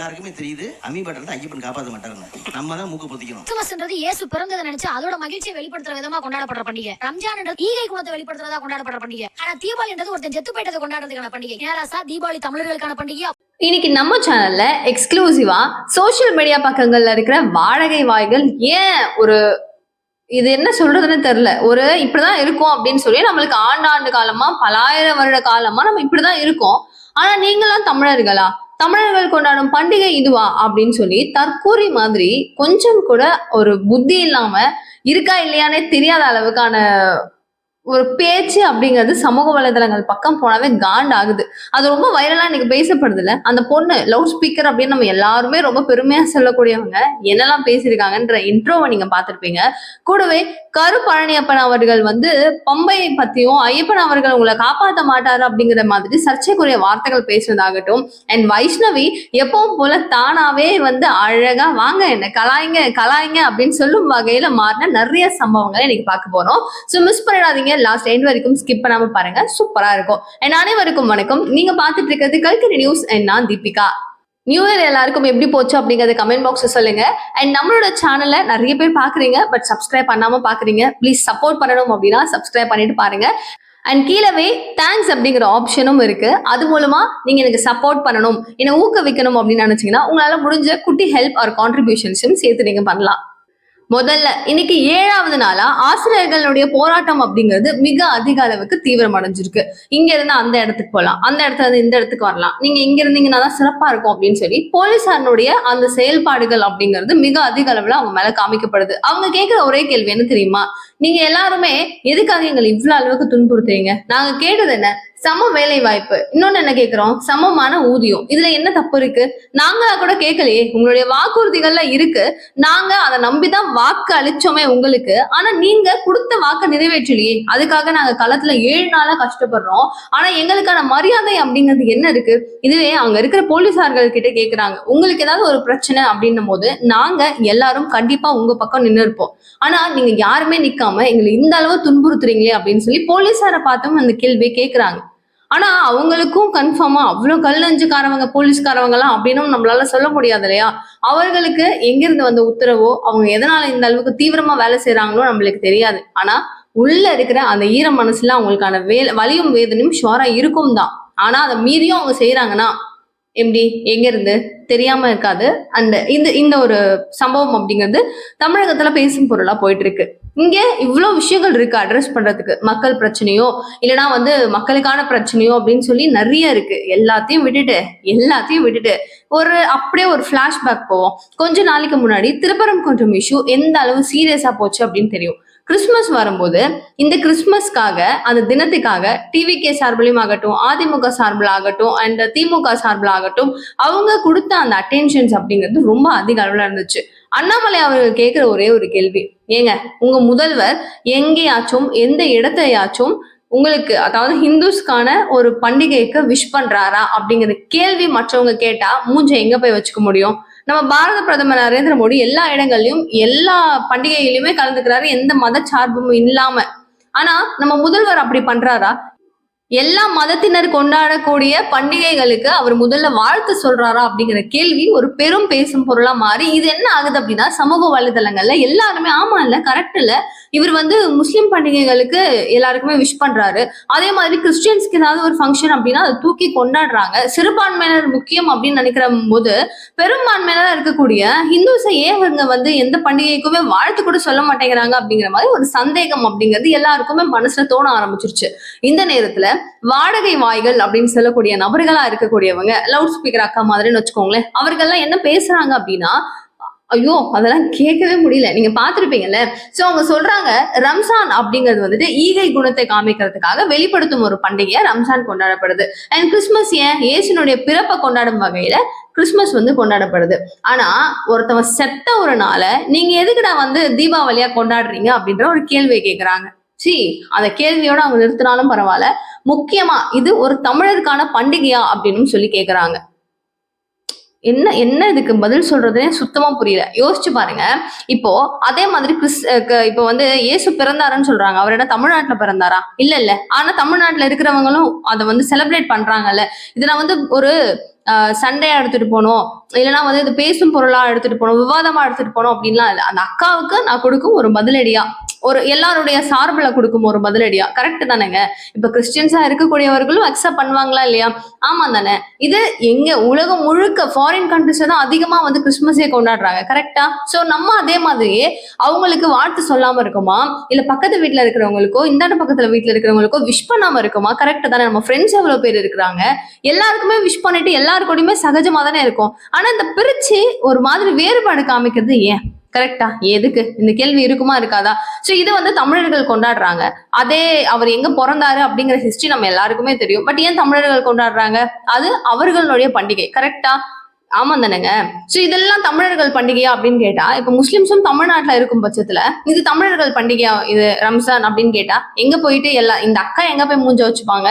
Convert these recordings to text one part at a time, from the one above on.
எல்லாருக்குமே தெரியுது அம்மிப்பட்டினத்தை ஐயப்பன் காப்பாற்ற மாட்டாருன்னு. நம்ம தான் மூக்கு பொத்திக்கணும். கிறிஸ்துமஸ்ன்றது இயேசு பிறந்ததை நினைச்சு அதோட மகிழ்ச்சியை வெளிப்படுத்துற விதமா கொண்டாடப்படுற பண்டிகை. ரம்ஜான்ன்றது ஈகை குணத்தை வெளிப்படுத்துறதா கொண்டாடப்படுற பண்டிகை. ஆனா தீபாவளின்றது ஒருத்தன் செத்து போயிட்டதை கொண்டாடுறதுக்கான பண்டிகை. ஏராசா தீபாவளி தமிழர்களுக்கான பண்டிகை இன்னைக்கு நம்ம சேனல்ல எக்ஸ்க்ளூசிவா சோஷியல் மீடியா பக்கங்கள்ல இருக்கிற வாடகை வாய்கள் ஏன் ஒரு இது என்ன சொல்றதுன்னு தெரியல. ஒரு இப்படிதான் இருக்கும் அப்படின்னு சொல்லி நம்மளுக்கு ஆண்டாண்டு காலமா பலாயிரம் வருட காலமா நம்ம இப்படிதான் இருக்கோம். ஆனா நீங்களாம் தமிழர்களா? தமிழர்கள் கொண்டாடும் பண்டிகை இதுவா அப்படின்னு சொல்லி தற்கூரி மாதிரி கொஞ்சம் கூட ஒரு புத்தி இல்லாம இருக்கா இல்லையானே தெரியாத அளவுக்கான ஒரு பேச்சு அப்படிங்கிறது சமூக வலைதளங்கள் பக்கம் போனாவே காண்ட் ஆகுது. அது ரொம்ப வைரலா இன்னைக்கு பேசப்படுது இல்ல அந்த பொண்ணு லவுட் ஸ்பீக்கர் அப்படின்னு நம்ம எல்லாருமே ரொம்ப பெருமையா சொல்லக்கூடியவங்க என்னெல்லாம் பேசியிருக்காங்கன்ற இன்ட்ரோவை நீங்க பார்த்துருப்பீங்க. கூடவே கரு பழனியப்பன் அவர்கள் வந்து பம்பையை பத்தியும் ஐயப்பன் அவர்கள் உங்களை காப்பாற்ற மாட்டாரு அப்படிங்கிற மாதிரி சர்ச்சைக்குரிய வார்த்தைகள் பேசுனதாகட்டும். அண்ட் வைஷ்ணவி எப்பவும் போல தானாவே வந்து அழகா வாங்க என்ன கலாய்ங்க கலாய்ங்க அப்படின்னு சொல்லும் வகையில மாறின நிறைய சம்பவங்களை இன்னைக்கு பார்க்க போறோம். ஸோ மிஸ் பண்ணிடாதீங்க லாஸ்ட் எண்ட் வரைக்கும் ஸ்கிப் பண்ணாம பாருங்க. சூப்பரா இருக்கும். அண்ட் அனைவருக்கும் வணக்கம். நீங்க பாத்துட்டு இருக்கிறது கல்கரி நியூஸ் அண்ட் நான் தீபிகா. நியூ இயர் எல்லாருக்கும் எப்படி போச்சு அப்படிங்கறத கமெண்ட் பாக்ஸ் சொல்லுங்க. அண்ட் நம்மளோட சேனல்ல நிறைய பேர் பாக்குறீங்க பட் சப்ஸ்கிரைப் பண்ணாம பாக்குறீங்க ப்ளீஸ் சப்போர்ட் பண்ணணும் அப்படின்னா சப்ஸ்கிரைப் பண்ணிட்டு பாருங்க. அண்ட் கீழவே தேங்க்ஸ் அப்படிங்கிற ஆப்ஷனும் இருக்கு. அது மூலமா நீங்க எனக்கு சப்போர்ட் பண்ணணும். என்னை ஊக்குவிக்கணும் அப்படின்னு நினைச்சீங்கன்னா உங்களால முடிஞ்ச குட்டி ஹெல்ப் ஆர் கான்ட்ரிபியூஷன்ஸும் சேர்த்து நீங்க பண்ணலாம். முதல்ல இன்னைக்கு ஏழாவது நாளா ஆசிரியர்களுடைய போராட்டம் அப்படிங்கிறது மிக அதிக அளவுக்கு தீவிரம் அடைஞ்சிருக்கு இங்க இருந்து அந்த இடத்துக்கு போகலாம் அந்த இடத்துல இருந்து இந்த இடத்துக்கு வரலாம். நீங்க இங்க இருந்தீங்கன்னா தான் சிறப்பா இருக்கும் அப்படின்னு சொல்லி போலீசாரனுடைய அந்த செயல்பாடுகள் அப்படிங்கிறது மிக அதிக அளவுல அவங்க மேல காமிக்கப்படுது. அவங்க கேட்கிற ஒரே கேள்வி என்ன தெரியுமா? நீங்க எல்லாருமே எதுக்காக எங்களை இவ்வளவு அளவுக்கு துன்புறுத்துறீங்க? நாங்க கேட்டது என்ன? சம வேலை வாய்ப்பு இன்னொன்னு என்ன கேக்குறோம்? சமமான ஊதியம். இதுல என்ன தப்பு இருக்கு? நாங்களா கூட கேட்கலையே உங்களுடைய வாக்குறுதிகள்ல இருக்கு. நாங்க அதை நம்பிதான் வாக்கு அளிச்சோமே உங்களுக்கு. ஆனா நீங்க கொடுத்த வாக்கை நிறைவேற்றலையே. அதுக்காக நாங்க களத்துல ஏழு நாளா கஷ்டப்படுறோம். ஆனா எங்களுக்கான மரியாதை அப்படிங்கிறது என்ன இருக்கு? இதுவே அங்க இருக்கிற போலீசார்கள் கிட்ட கேக்குறாங்க. உங்களுக்கு ஏதாவது ஒரு பிரச்சனை அப்படின்னும் போது நாங்க எல்லாரும் கண்டிப்பா உங்க பக்கம் நின்று இருப்போம் ஆனா நீங்க யாருமே நிக்காம எங்களை இந்த அளவு துன்புறுத்துறீங்களே அப்படின்னு சொல்லி போலீசாரை பார்த்தும் அந்த கேள்வியை கேக்குறாங்க. ஆனா அவங்களுக்கும் கன்ஃபார்மா அவ்வளவு கல் அஞ்சுக்காரவங்க போலீஸ்காரவங்க எல்லாம் அப்படின்னு நம்மளால சொல்ல முடியாது இல்லையா? அவர்களுக்கு எங்கிருந்து வந்த உத்தரவோ அவங்க எதனால இந்த அளவுக்கு தீவிரமா வேலை செய்யறாங்களோ நம்மளுக்கு தெரியாது. ஆனா உள்ள இருக்கிற அந்த ஈர மனசுல அவங்களுக்கான வேலை வலியும் வேதனையும் ஷுவரா இருக்கும் தான். ஆனா அதை மீறியும் அவங்க செய்யறாங்கன்னா எப்படி? எங்க இருந்து தெரியாம இருக்காது. அண்ட் இந்த இந்த ஒரு சம்பவம் அப்படிங்கிறது தமிழகத்துல பேசும் பொருளா போயிட்டு இருக்கு. இங்க இவ்வளவு விஷயங்கள் இருக்கு அட்ரஸ் பண்றதுக்கு. மக்கள் பிரச்சனையோ இல்லைன்னா வந்து மக்களுக்கான பிரச்சனையோ அப்படின்னு சொல்லி நிறைய இருக்கு. எல்லாத்தையும் விட்டுட்டு எல்லாத்தையும் விட்டுட்டு ஒரு அப்படியே ஒரு ஃபிளாஷ்பேக் போவோம். கொஞ்ச நாளைக்கு முன்னாடி திருப்பரம் கொஞ்சம் இஷ்யூ எந்த அளவு சீரியஸா போச்சு அப்படின்னு தெரியும். கிறிஸ்மஸ் வரும்போது இந்த கிறிஸ்மஸ்க்காக அந்த தினத்துக்காக டிவிகே சார்பிலையும் ஆகட்டும் அதிமுக சார்பில் ஆகட்டும் அண்ட் திமுக சார்பில் ஆகட்டும் அவங்க கொடுத்த அந்த அட்டென்ஷன்ஸ் அப்படிங்கிறது ரொம்ப அதிக அளவில் இருந்துச்சு. அண்ணாமலை அவர்கள் கேட்குற ஒரே ஒரு கேள்வி. ஏங்க உங்க முதல்வர் எங்கேயாச்சும் எந்த இடத்தையாச்சும் உங்களுக்கு அதாவது ஹிந்துஸ்க்கான ஒரு பண்டிகைக்கு விஷ் பண்றாரா அப்படிங்கிற கேள்வி மற்றவங்க கேட்டா மூஞ்ச எங்க போய் வச்சுக்க முடியும்? நம்ம பாரத பிரதமர் நரேந்திர மோடி எல்லா இடங்கள்லயும் எல்லா பண்டிகையிலுமே கலந்துக்கிறாரு எந்த மத சார்பும் இல்லாம. ஆனா நம்ம முதல்வர் அப்படி பண்றாரா? எல்லா மதத்தினர் கொண்டாடக்கூடிய பண்டிகைகளுக்கு அவர் முதல்ல வாழ்த்து சொல்றாரா அப்படிங்கிற கேள்வி ஒரு பெரும் பேசும் பொருளா மாறி இது என்ன ஆகுது அப்படின்னா சமூக வலைதளங்கள்ல எல்லாருமே ஆமா இல்ல கரெக்ட் இல்ல. இவர் வந்து முஸ்லிம் பண்டிகைகளுக்கு எல்லாருக்குமே விஷ் பண்றாரு. அதே மாதிரி கிறிஸ்டியன்ஸ்க்கு ஏதாவது ஒரு ஃபங்க்ஷன் அப்படின்னா அதை தூக்கி கொண்டாடுறாங்க. சிறுபான்மையினர் முக்கியம் அப்படின்னு நினைக்கிற போது பெரும்பான்மையினரா இருக்கக்கூடிய ஹிந்துஸை ஏன் இவங்க வந்து எந்த பண்டிகைக்குமே வாழ்த்து கூட சொல்ல மாட்டேங்கிறாங்க அப்படிங்கிற மாதிரி ஒரு சந்தேகம் அப்படிங்கிறது எல்லாருக்குமே மனசுல தோண ஆரம்பிச்சிருச்சு. இந்த நேரத்துல வாடகை வாய்கள் அப்படின்னு சொல்லக்கூடிய நபர்களா இருக்கக்கூடியவங்க லவுட் ஸ்பீக்கர் அக்கா மாதிரின்னு வச்சுக்கோங்களேன் அவர்கள்லாம் என்ன பேசுறாங்க அப்படின்னா ஐயோ அதெல்லாம் கேட்கவே முடியல. நீங்க பார்த்திருப்பீங்கல்ல? சோ அவங்க சொல்றாங்க ரம்சான் அப்படிங்கிறது வந்துட்டு ஈகை குணத்தை காமிக்கிறதுக்காக வெளிப்படுத்தும் ஒரு பண்டிகையா ரம்சான் கொண்டாடப்படுது. அண்ட் கிறிஸ்மஸ் ஏன்? இயேசுனுடைய பிறப்பை கொண்டாடும் வகையில கிறிஸ்மஸ் வந்து கொண்டாடப்படுது. ஆனா ஒருத்தவன் செத்த ஒரு நாளை நீங்க எதுக்குடா வந்து தீபாவளியா கொண்டாடுறீங்க அப்படின்ற ஒரு கேள்வியை கேட்கறாங்க சி அந்த கேள்வியோட அவங்க நிறுத்தினாலும் பரவாயில்ல. முக்கியமா இது ஒரு தமிழருக்கான பண்டிகையா அப்படின்னு சொல்லி கேக்குறாங்க. என்ன என்ன இதுக்கு பதில் சொல்றதுனே சுத்தமா புரியல. யோசிச்சு பாருங்க. இப்போ அதே மாதிரி கிறிஸ் இப்போ வந்து இயேசு பிறந்தாருன்னு சொல்றாங்க. அவர் என்ன தமிழ்நாட்டுல பிறந்தாரா? இல்ல இல்ல. ஆனா தமிழ்நாட்டுல இருக்கிறவங்களும் அதை வந்து செலிப்ரேட் பண்றாங்கல்ல. இதுல நான் வந்து ஒரு சண்டையா எடுத்துட்டு போனோம் இல்லைன்னா வந்து இது பேசும் பொருளா எடுத்துட்டு போனோம் விவாதமா எடுத்துட்டு போனோம் அப்படின்லாம் இல்லை. அந்த அக்காவுக்கு நான் கொடுக்கும் ஒரு பதிலடியா. ஒரு எல்லாருடைய சார்பில் கொடுக்கும் ஒரு பதிலடியா? கரெக்ட் தானேங்க. இப்ப கிறிஸ்டியன்ஸா இருக்கக்கூடியவர்களும் அக்செப்ட் பண்ணுவாங்களா இல்லையா? ஆமா தானே. இது எங்க உலகம் முழுக்க ஃபாரின் கண்ட்ரிஸ்ல தான் அதிகமா வந்து கிறிஸ்மஸே கொண்டாடுறாங்க. கரெக்டா சோ நம்ம அதே மாதிரியே அவங்களுக்கு வாழ்த்து சொல்லாம இருக்குமா? இல்ல பக்கத்து வீட்டில் இருக்கிறவங்களுக்கோ இந்தாண்ட பக்கத்துல வீட்டில் இருக்கிறவங்களுக்கோ விஷ் பண்ணாம இருக்குமா? கரெக்ட் தானே. நம்ம ஃப்ரெண்ட்ஸ் எவ்வளவு பேர் இருக்கிறாங்க? எல்லாருக்குமே விஷ் பண்ணிட்டு எல்லாருக்கூடயுமே சகஜமா தானே இருக்கும். ஆனா இந்த பிரிச்சு ஒரு மாதிரி வேறுபாடு காமிக்கிறது ஏன்? கரெக்டா எதுக்கு? இந்த கேள்வி இருக்குமா இருக்காதா? ஸோ இது வந்து தமிழர்கள் கொண்டாடுறாங்க. அதே அவர் எங்க பிறந்தாரு அப்படிங்கிற ஹிஸ்டரி நம்ம எல்லாருக்குமே தெரியும். பட் ஏன் தமிழர்கள் கொண்டாடுறாங்க? அது அவர்களுடைய பண்டிகை. கரெக்டா ஆமா தானேங்க. ஸோ இதெல்லாம் தமிழர்கள் பண்டிகையா அப்படின்னு கேட்டா இப்போ முஸ்லிம்ஸும் தமிழ்நாட்டில் இருக்கும் பட்சத்துல இது தமிழர்கள் பண்டிகையா இது ரம்ஜான் அப்படின்னு கேட்டா எங்க போயிட்டு எல்லா இந்த அக்கா எங்க போய் மூஞ்ச வச்சுப்பாங்க?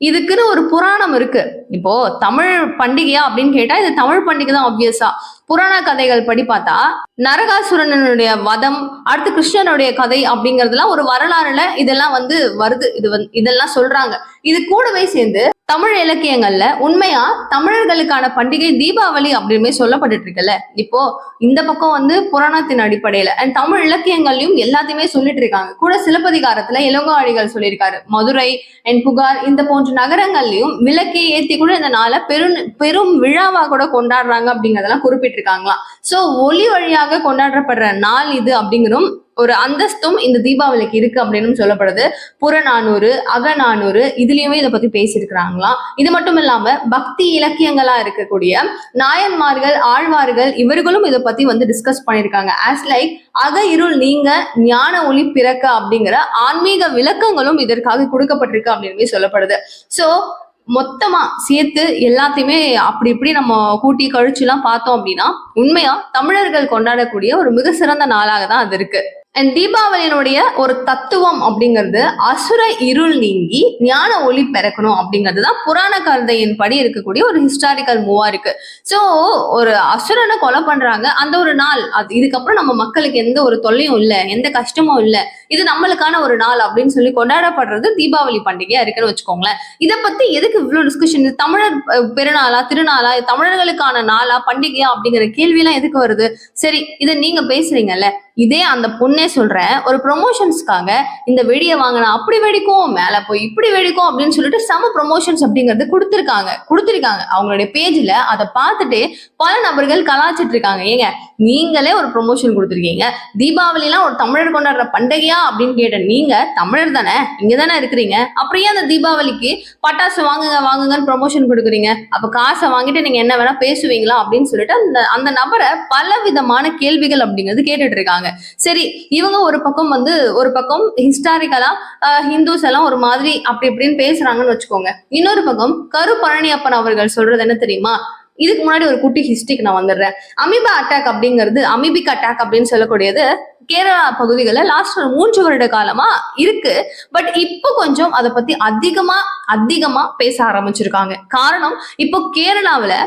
இதுக்குன்னு ஒரு புராணம் இருக்கு. இப்போ தமிழ் பண்டிகையா அப்படின்னு கேட்டா இது தமிழ் பண்டிகை தான் ஆப்வியஸா புராண கதைகள் படி பார்த்தா நரகாசுரனுடைய வதம் அடுத்து கிருஷ்ணனுடைய கதை அப்படிங்கறதுலாம் ஒரு வரலாறுல இதெல்லாம் வந்து வருது. இது வந்து இதெல்லாம் சொல்றாங்க. இது கூடவே சேர்ந்து தமிழ் இலக்கியங்கள்ல உண்மையா தமிழர்களுக்கான பண்டிகை தீபாவளி அப்படின்னு சொல்லப்பட்டுட்டு இருக்குல்ல. இப்போ இந்த பக்கம் வந்து புராணத்தின் அடிப்படையில அண்ட் தமிழ் இலக்கியங்கள்லயும் எல்லாத்தையுமே சொல்லிட்டு இருக்காங்க. கூட சிலப்பதிகாரத்துல இளங்கோவாடிகள் சொல்லியிருக்காரு. மதுரை அண்ட் புகார் இந்த போன்ற நகரங்கள்லயும் விளக்கை ஏத்தி கூட இந்த நாளை பெரும் பெரும் விழாவா கூட கொண்டாடுறாங்க அப்படிங்கறதெல்லாம் குறிப்பிட்டிருக்காங்களாம். சோ ஒளி வழியாக கொண்டாடப்படுற நாள் இது அப்படிங்கிறதும் ஒரு அந்தஸ்தும் இந்த தீபாவளிக்கு இருக்கு அப்படின்னு சொல்லப்படுது. புறநானூறு அகநானூறு இதுலயுமே இதை பத்தி பேசியிருக்கிறாங்களாம். இது மட்டும் இல்லாம பக்தி இலக்கியங்களா இருக்கக்கூடிய நாயன்மார்கள் ஆழ்வார்கள் இவர்களும் இதை பத்தி வந்து டிஸ்கஸ் பண்ணியிருக்காங்க. ஆஸ் லைக் அக இருள் நீங்க ஞான ஒளி பிறக்க அப்படிங்கிற ஆன்மீக விளக்கங்களும் இதற்காக கொடுக்கப்பட்டிருக்கு அப்படின்னு சொல்லப்படுது. சோ மொத்தமா சேர்த்து எல்லாத்தையுமே அப்படி இப்படி நம்ம கூட்டி கழிச்சுலாம் பார்த்தோம் அப்படின்னா உண்மையா தமிழர்கள் கொண்டாடக்கூடிய ஒரு மிக சிறந்த நாளாக தான் அது இருக்கு. அண்ட் தீபாவளியினுடைய ஒரு தத்துவம் அப்படிங்கிறது அசுர இருள் நீங்கி ஞான ஒளி பிறக்கணும் அப்படிங்கிறது தான் புராண கதையின் படி இருக்கக்கூடிய ஒரு ஹிஸ்டாரிக்கல் மூவா இருக்கு. ஸோ ஒரு அசுரனை கொலை பண்றாங்க. அந்த ஒரு நாள் அது இதுக்கப்புறம் நம்ம மக்களுக்கு எந்த ஒரு தொல்லையும் இல்லை எந்த கஷ்டமும் இல்லை. இது நம்மளுக்கான ஒரு நாள் அப்படின்னு சொல்லி கொண்டாடப்படுறது தீபாவளி பண்டிகையா இருக்குன்னு வச்சுக்கோங்களேன். இதை பத்தி எதுக்கு இவ்வளோ டிஸ்கஷன் தமிழர் பெருநாளா திருநாளா தமிழர்களுக்கான நாளா பண்டிகையா அப்படிங்கிற கேள்வியெல்லாம் எதுக்கு வருது? சரி இதை நீங்க பேசுறீங்கல்ல. இதே அந்த பொண்ணே சொல்றேன் ஒரு ப்ரொமோஷன்ஸ்க்காக இந்த வெடியை வாங்கினா அப்படி வெடிக்கும் மேல போய் இப்படி வெடிக்கும் அப்படின்னு சொல்லிட்டு சம ப்ரொமோஷன்ஸ் அப்படிங்கிறது கொடுத்துருக்காங்க. கொடுத்துருக்காங்க. அவங்களுடைய பேஜ்ல அதை பார்த்துட்டு பல நபர்கள் கலாச்சிட்டு இருக்காங்க. ஏங்க நீங்களே ஒரு ப்ரொமோஷன் கொடுத்துருக்கீங்க. தீபாவளிலாம் ஒரு தமிழர் கொண்டாடுற பண்டிகையா அப்படின்னு கேட்ட நீங்க தமிழர் தானே இங்க தானே இருக்கிறீங்க. அப்புறம் ஏன் அந்த தீபாவளிக்கு பட்டாசு வாங்குங்க வாங்குங்கன்னு ப்ரொமோஷன் கொடுக்குறீங்க? அப்ப காசை வாங்கிட்டு நீங்க என்ன வேணா பேசுவீங்களா அப்படின்னு சொல்லிட்டு அந்த அந்த நபரை பல விதமான கேள்விகள் அப்படிங்கிறது கேட்டுட்டு இருக்காங்க. சரி இவங்க ஒரு பக்கம் வந்து ஒரு பக்கம் ஹிஸ்டாரிக்கலா ஹிந்துஸ் எல்லாம் ஒரு மாதிரி அப்படி இப்படின்னு பேசுறாங்கன்னு வச்சுக்கோங்க. இன்னொரு பக்கம் கரு பழனியப்பன் அவர்கள் சொல்றது என்ன தெரியுமா? இதுக்கு முன்னாடி ஒரு குட்டி ஹிஸ்டிக்கு நான் வந்துடுறேன். அமீபா அட்டாக் அப்படிங்கிறது அமீபிக் அட்டாக் அப்படின்னு சொல்லக்கூடியது கேரளா பகுதிகளில் லாஸ்ட் ஒரு மூன்று வருட காலமா இருக்கு. பட் இப்போ கொஞ்சம் அதை பத்தி அதிகமா அதிகமா பேச ஆரம்பிச்சிருக்காங்க. காரணம் இப்போ கேரளாவில்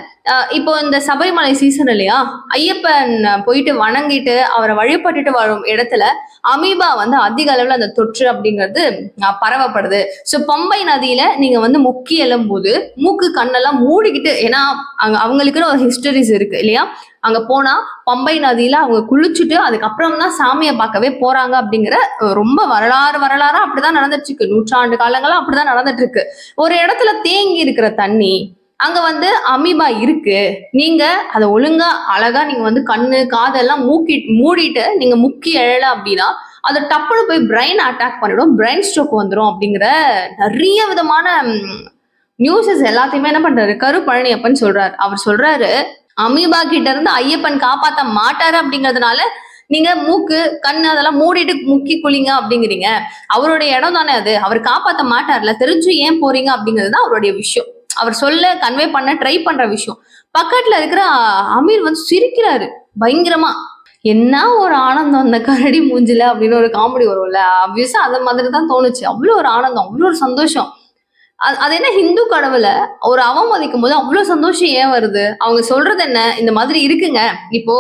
இப்போ இந்த சபரிமலை சீசன் இல்லையா? ஐயப்பன் போயிட்டு வணங்கிட்டு அவரை வழிபட்டுட்டு வரும் இடத்துல அமீபா வந்து அதிக அளவில் அந்த தொற்று அப்படிங்கிறது பரவப்படுது. ஸோ பம்பை நதியில நீங்க வந்து முக்கி எழும்போது மூக்கு கண்ணெல்லாம் மூடிக்கிட்டு ஏன்னா அங்க அவங்களுக்குன்னு ஒரு ஹிஸ்டரிஸ் இருக்கு இல்லையா? அங்க போனா பம்பை நதியில அவங்க குளிச்சுட்டு அதுக்கப்புறம் தான் சாமியை பார்க்கவே போறாங்க அப்படிங்கிற ரொம்ப வரலாறு வரலாறா அப்படிதான் நடந்துட்டு இருக்கு நூற்றாண்டு காலங்களா அப்படிதான் நடந்துட்டு இருக்கு ஒரு இடத்துல தேங்கி இருக்கிற தண்ணி அங்க வந்து அமீபா இருக்கு. நீங்க அதை ஒழுங்கா அழகா நீங்க வந்து கண்ணு காதெல்லாம் மூக்கி மூடிட்டு நீங்க முக்கி எழல அப்படின்னா அது டப்புன்னு போய் பிரெயின் அட்டாக் பண்ணிடும் பிரெயின் ஸ்ட்ரோக் வந்துடும் அப்படிங்கிற நிறைய விதமான நியூஸஸ் எல்லாத்தையுமே என்ன பண்றாரு? கரு பழனியப்பன் சொல்றாரு. அவர் சொல்றாரு அமீபா கிட்ட இருந்து ஐயப்பன் காப்பாத்த மாட்டாரு அப்படிங்கறதுனால நீங்க மூக்கு கண் அதெல்லாம் மூடிட்டு முக்கி குளிங்க அப்படிங்கிறீங்க. அவருடைய இடம் தானே அது. அவர் காப்பாத்த மாட்டார்ல. தெரிஞ்சு ஏன் போறீங்க அப்படிங்கிறது தான் அவருடைய விஷயம். அவர் சொல்ல கன்வே பண்ண ட்ரை பண்ற விஷயம். பக்கத்துல இருக்கிற அமீர் வந்து சிரிக்கிறாரு பயங்கரமா. என்ன ஒரு ஆனந்தம் அந்த கரடி மூஞ்சில? அப்படின்னு ஒரு காமெடி வரும்ல. அப்வியஸா அந்த மாதிரி தான் தோணுச்சு. அவ்வளோ ஒரு ஆனந்தம் அவ்வளோ ஒரு சந்தோஷம். அது அது என்ன ஹிந்து கடவுளை? ஒரு அவமதிக்கும் போது அவ்வளவு சந்தோஷம் ஏன் வருது? அவங்க சொல்றது என்ன? இந்த மாதிரி இருக்குங்க. இப்போ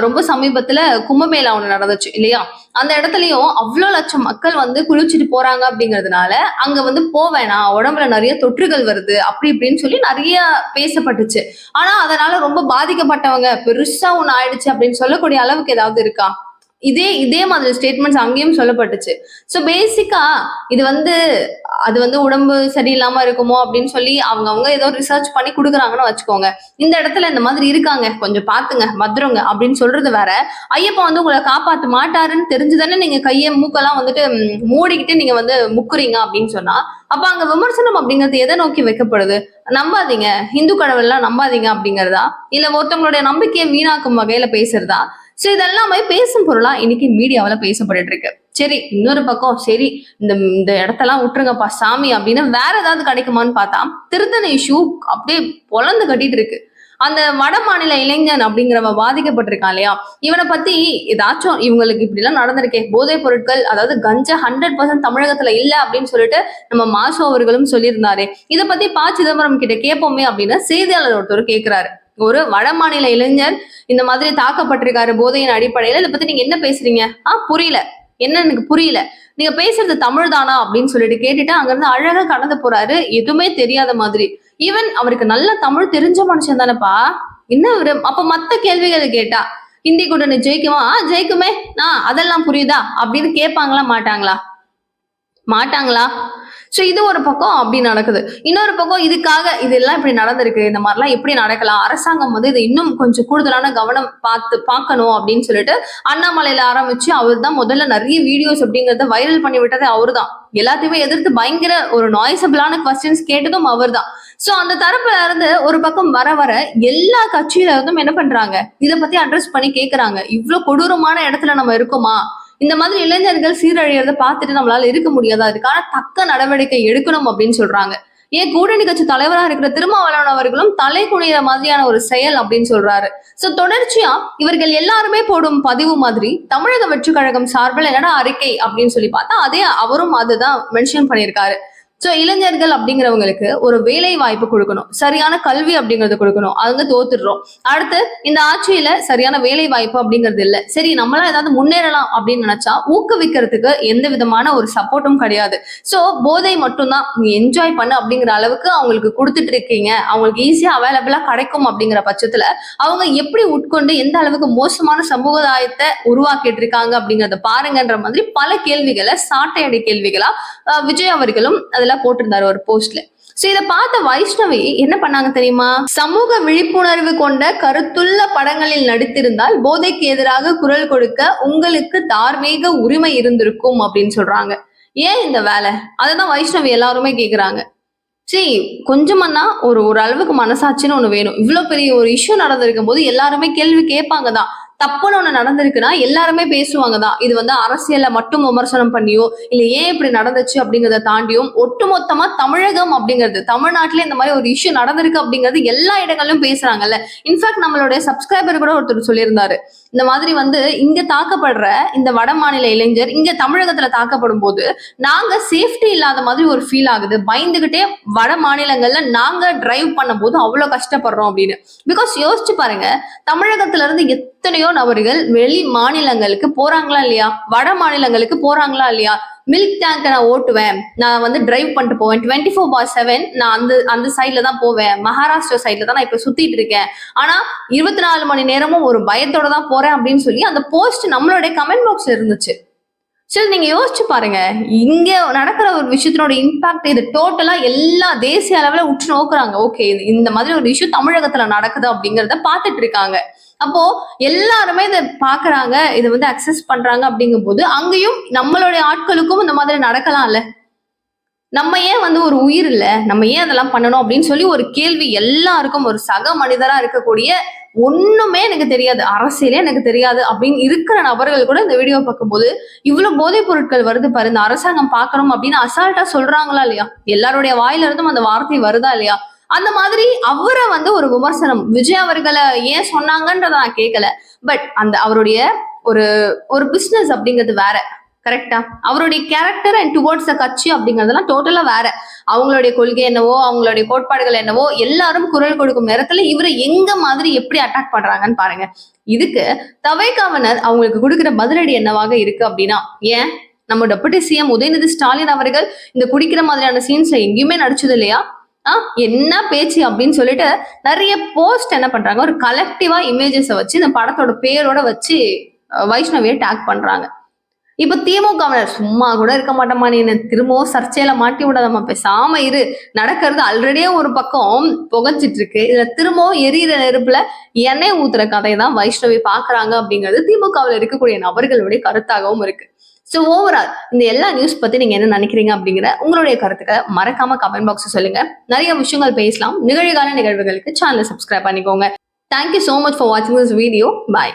ரொம்ப சமீபத்துல கும்பமேளா ஒண்ணு நடந்துச்சு இல்லையா? அந்த இடத்துலயும் அவ்வளோ லட்சம் மக்கள் வந்து குளிச்சுட்டு போறாங்க அப்படிங்கிறதுனால அங்க வந்து போவேனா உடம்புல நிறைய தொற்றுகள் வருது. அப்படி இப்படின்னு சொல்லி நிறைய பேசப்பட்டுச்சு. ஆனா அதனால ரொம்ப பாதிக்கப்பட்டவங்க பெருசா ஒண்ணு ஆயிடுச்சு அப்படின்னு சொல்லக்கூடிய அளவுக்கு ஏதாவது இருக்கா? இதே இதே மாதிரி ஸ்டேட்மெண்ட்ஸ் அங்கேயும் சொல்லப்பட்டுச்சு. ஸோ பேசிக்கா இது வந்து அது வந்து உடம்பு சரியில்லாம இருக்குமோ அப்படின்னு சொல்லி அவங்க அவங்க ஏதோ ரிசர்ச் பண்ணி கொடுக்குறாங்கன்னு வச்சுக்கோங்க. இந்த இடத்துல இந்த மாதிரி இருக்காங்க. கொஞ்சம் பாத்துங்க பத்திரங்க அப்படின்னு சொல்றது வேற. ஐயப்பா வந்து உங்களை காப்பாத்த மாட்டாருன்னு தெரிஞ்சுதானே நீங்க கையை மூக்கெல்லாம் வந்துட்டு மூடிக்கிட்டு நீங்க வந்து முக்குறீங்க அப்படின்னு சொன்னா அப்ப அங்க விமர்சனம் அப்படிங்கிறது எதை நோக்கி வைக்கப்படுது? நம்பாதீங்க. இந்து எல்லாம் நம்பாதீங்க அப்படிங்கறதா? இல்ல ஒருத்தவங்களுடைய நம்பிக்கையை வீணாக்கும் வகையில பேசுறதா? சோ இதெல்லாமே பேசும் பொருளா இன்னைக்கு மீடியாவில பேசப்பட்டு இருக்கு சரி இன்னொரு பக்கம் சரி இந்த இந்த இடத்தெல்லாம் விட்டுருங்கப்பா சாமி அப்படின்னு வேற ஏதாவது கிடைக்குமான்னு பார்த்தா திருத்தணி இஷ்யூ அப்படியே பொழந்து கட்டிட்டு இருக்கு அந்த வட மாநில இளைஞன் அப்படிங்கிறவ பாதிக்கப்பட்டிருக்கான் இல்லையா? இவனை பத்தி ஏதாச்சும் இவங்களுக்கு இப்படி எல்லாம் நடந்திருக்கே போதைப் பொருட்கள் அதாவது கஞ்சா ஹண்ட்ரட் பர்சன்ட் தமிழகத்துல இல்ல அப்படின்னு சொல்லிட்டு நம்ம மாசு அவர்களும் சொல்லியிருந்தாரு. இதை பத்தி ப சிதம்பரம் கிட்ட கேட்போமே அப்படின்னு செய்தியாளர் ஒருத்தர் கேட்கிறாரு ஒரு வட மாநில இளைஞர் இந்த மாதிரி தாக்கப்பட்டிருக்காரு போதையின் அடிப்படையில. இதை பத்தி நீங்க என்ன பேசுறீங்க? ஆ புரியல. என்ன எனக்கு புரியல. நீங்க பேசுறது தமிழ் தானா அப்படின்னு சொல்லிட்டு கேட்டுட்டு அங்கிருந்து அழகா கடந்து போறாரு. எதுவுமே தெரியாத மாதிரி. ஈவன் அவருக்கு நல்ல தமிழ் தெரிஞ்ச மனுஷன் தானேப்பா. என்ன ஒரு அப்ப மத்த கேள்விகளை கேட்டா ஹிந்தி கூட்டணி ஜெயிக்குமா? ஜெயிக்குமே. நான் அதெல்லாம் புரியுதா? அப்படின்னு கேட்பாங்களா மாட்டாங்களா? மாட்டாங்களா? ஸோ இது ஒரு பக்கம் அப்படி நடக்குது. இன்னொரு பக்கம் இதுக்காக இதெல்லாம் இப்படி நடந்திருக்கு. இந்த மாதிரிலாம் எப்படி நடக்கலாம்? அரசாங்கம் வந்து இது இன்னும் கொஞ்சம் கூடுதலான கவனம் பார்த்து பார்க்கணும் அப்படின்னு சொல்லிட்டு அண்ணாமலையில ஆரம்பிச்சு அவர் தான் முதல்ல நிறைய வீடியோஸ் அப்படிங்கறத வைரல் பண்ணி விட்டது அவர் தான் எல்லாத்தையுமே எதிர்த்து பயங்கர ஒரு நாய்ஸபிளான கொஸ்டின்ஸ் கேட்டதும் அவர் தான் சோ அந்த தரப்புல இருந்து ஒரு பக்கம் வர வர எல்லா கட்சியில இருந்தும் என்ன பண்றாங்க? இதை பத்தி அட்ரஸ் பண்ணி கேக்குறாங்க. இவ்வளவு கொடூரமான இடத்துல நம்ம இருக்கோமா? இந்த மாதிரி இளைஞர்கள் சீரழியறத பார்த்துட்டு நம்மளால இருக்க முடியாதா? அதுக்கான தக்க நடவடிக்கை எடுக்கணும் அப்படின்னு சொல்றாங்க. ஏன் கூட்டணி கட்சி தலைவரா இருக்கிற திருமாவளவன் அவர்களும் தலை குனிகிற மாதிரியான ஒரு செயல் அப்படின்னு சொல்றாரு. சோ தொடர்ச்சியா இவர்கள் எல்லாருமே போடும் பதிவு மாதிரி தமிழக வெற்றி கழகம் சார்பில் என்னடா அறிக்கை அப்படின்னு சொல்லி பார்த்தா அதே அவரும் அதுதான் மென்ஷன் பண்ணியிருக்காரு. சோ இளைஞர்கள் அப்படிங்கிறவங்களுக்கு ஒரு வேலை வாய்ப்பு கொடுக்கணும். சரியான கல்வி அப்படிங்கறது கொடுக்கணும். அதுங்க தோத்துடுறோம். அடுத்து இந்த ஆட்சியில சரியான வேலை வாய்ப்பு அப்படிங்கிறது இல்ல. சரி நம்மளாம் ஏதாவது முன்னேறலாம் அப்படின்னு நினைச்சா ஊக்குவிக்கிறதுக்கு எந்த விதமான ஒரு சப்போர்ட்டும் கிடையாது. சோ போதை மட்டும்தான். நீ என்ஜாய் பண்ணு அப்படிங்கிற அளவுக்கு அவங்களுக்கு கொடுத்துட்டு இருக்கீங்க. அவங்களுக்கு ஈஸியா அவைலபிளா கிடைக்கும் அப்படிங்கிற பட்சத்துல அவங்க எப்படி உட்கொண்டு எந்த அளவுக்கு மோசமான சமூகதாயத்தை உருவாக்கிட்டு இருக்காங்க அப்படிங்கறத பாருங்கன்ற மாதிரி பல கேள்விகளை சாட்டையடி கேள்விகளா விஜய் அவர்களும் அதுல போட்டிருந்தாரு ஒரு போஸ்ட்ல. சோ இத பார்த்த வைஷ்ணவி என்ன பண்ணாங்க தெரியுமா? சமூக விழிப்புணர்வு கொண்ட கருத்துள்ள படங்களில் நடித்திருந்தால் போதைக்கு எதிராக குரல் கொடுக்க உங்களுக்கு தார்மீக உரிமை இருந்திருக்கும் அப்படின்னு சொல்றாங்க. ஏன் இந்த வேலை? அதுதான் வைஷ்ணவி எல்லாருமே கேக்குறாங்க. சரி கொஞ்சமானா ஒரு ஒரு அளவுக்கு மனசாட்சின்னு ஒண்ணு வேணும். இவ்வளவு பெரிய ஒரு இஷ்யூ நடந்திருக்கும் போது எல்லாருமே கேள்வி கேட்பாங்க தான் தப்புன்னு ஒண்ணு நடந்திருக்குன்னா எல்லாருமே பேசுவாங்க தான் இது வந்து அரசியல மட்டும் விமர்சனம் பண்ணியோ இல்ல ஏன் இப்படி நடந்துச்சு அப்படிங்கறத தாண்டியும் ஒட்டுமொத்தமா தமிழகம் அப்படிங்கிறது தமிழ்நாட்டுல இந்த மாதிரி ஒரு இஷ்யூ நடந்திருக்கு அப்படிங்கிறது எல்லா இடங்களிலும் பேசுறாங்கல்ல. இன்ஃபேக்ட் நம்மளுடைய சப்ஸ்கிரைபர் கூட ஒருத்தர் சொல்லியிருந்தாரு. இந்த மாதிரி வந்து இங்க தாக்கப்படுற இந்த வட மாநில இளைஞர் இங்க தமிழகத்துல தாக்கப்படும் போது நாங்க சேஃப்டி இல்லாத மாதிரி ஒரு ஃபீல் ஆகுது. பயந்துகிட்டே வட மாநிலங்கள்ல நாங்க டிரைவ் பண்ணும்போது அவ்வளவு கஷ்டப்படுறோம் அப்படின்னு. பிகாஸ் யோசிச்சு பாருங்க தமிழகத்துல இருந்து எத்தனையோ நபர்கள் வெளி மாநிலங்களுக்கு போறாங்களா இல்லையா? வட மாநிலங்களுக்கு போறாங்களா இல்லையா? மில்க் டேங்கை நான் ஓட்டுவேன். நான் வந்து டிரைவ் பண்ணிட்டு போவேன். டுவெண்ட்டி ஃபோர் பார் செவன் நான் அந்த அந்த சைட்ல தான் போவேன். மகாராஷ்டிரா சைட்ல தான் நான் இப்ப சுத்திட்டு இருக்கேன். ஆனா இருபத்தி நாலு மணி நேரமும் ஒரு பயத்தோட தான் போறேன் அப்படின்னு சொல்லி அந்த போஸ்ட் நம்மளுடைய கமெண்ட் பாக்ஸ்ல இருந்துச்சு. சரி நீங்க யோசிச்சு பாருங்க. இங்க நடக்கிற ஒரு விஷயத்தினோட இம்பாக்ட் இது டோட்டலா எல்லா தேசிய அளவுல உற்று நோக்குறாங்க. ஓகே இந்த மாதிரி ஒரு இஷ்யூ தமிழகத்துல நடக்குது அப்படிங்கறத பாத்துட்டு இருக்காங்க. அப்போ எல்லாருமே இதை பாக்குறாங்க இதை வந்து அக்சஸ் பண்றாங்க அப்படிங்கும்போது அங்கேயும் நம்மளுடைய ஆட்களுக்கும் இந்த மாதிரி நடக்கலாம்ல. நம்ம ஏன் வந்து ஒரு உயிர் இல்ல? நம்ம ஏன் அதெல்லாம் பண்ணணும் அப்படின்னு சொல்லி ஒரு கேள்வி எல்லாருக்கும் ஒரு சக மனிதரா இருக்கக்கூடிய ஒண்ணுமே எனக்கு தெரியாது அரசியலே எனக்கு தெரியாது அப்படின்னு இருக்கிற நபர்கள் கூட இந்த வீடியோ பார்க்கும்போது இவ்வளவு போதைப் பொருட்கள் வருது பாரு இந்த அரசாங்கம் பார்க்கணும் அப்படின்னு அசால்ட்டா சொல்றாங்களா இல்லையா? எல்லாருடைய வாயில இருந்தும் அந்த வார்த்தை வருதா இல்லையா? அந்த மாதிரி அவரை வந்து ஒரு விமர்சனம். விஜய் அவர்களை ஏன் சொன்னாங்கன்றத நான் கேட்கல பட் அந்த அவருடைய ஒரு ஒரு பிசினஸ் அப்படிங்கிறது வேற. கரெக்டா அவருடைய கேரக்டர் அண்ட் டுவோர்ட்ஸ் அ கட்சி அப்படிங்கறதெல்லாம் டோட்டலா வேற. அவங்களுடைய கொள்கை என்னவோ அவங்களுடைய கோட்பாடுகள் என்னவோ எல்லாரும் குரல் கொடுக்கும் நேரத்துல இவரை எங்க மாதிரி எப்படி அட்டாக் பண்றாங்கன்னு பாருங்க. இதுக்கு தவைக்காவனர் அவங்களுக்கு கொடுக்குற பதிலடி என்னவாக இருக்கு அப்படின்னா ஏன்? நம்ம டெபுட்டி சிஎம் உதயநிதி ஸ்டாலின் அவர்கள் இந்த குடிக்கிற மாதிரியான சீன்ஸ்ல எங்கேயுமே நடிச்சது இல்லையா? என்ன பேச்சு அப்படின்னு சொல்லிட்டு நிறைய போஸ்ட் என்ன பண்றாங்க? ஒரு கலெக்டிவா இமேஜஸை வச்சு இந்த படத்தோட பேரோட வச்சு வைஷ்ணவியை டேக் பண்றாங்க. இப்ப திமுகவினர் சும்மா கூட இருக்க மாட்டோமா நீ என்ன திரும்பவும் சர்ச்சையில மாட்டி விடாதம்மா பேசாம இரு. நடக்கிறது ஆல்ரெடியே ஒரு பக்கம் புகைச்சிட்டு இருக்கு இதுல திரும்பவும் எரியிற நெருப்புல எண்ணெய் ஊத்துற கதையை தான் வைஷ்ணவி பாக்குறாங்க அப்படிங்கிறது திமுகவில் இருக்கக்கூடிய நபர்களுடைய கருத்தாகவும் இருக்கு. ஸோ ஓவரால் இந்த எல்லா நியூஸ் பத்தி நீங்க என்ன நினைக்கிறீங்க அப்படிங்கிற உங்களுடைய கருத்துக்களை மறக்காம கமெண்ட் பாக்ஸ் சொல்லுங்க. நிறைய விஷயங்கள் பேசலாம். நிகழ்கால நிகழ்வுகளுக்கு சேனலை சப்ஸ்கிரைப் பண்ணிக்கோங்க. Thank you so much for வாட்சிங் திஸ் வீடியோ பாய்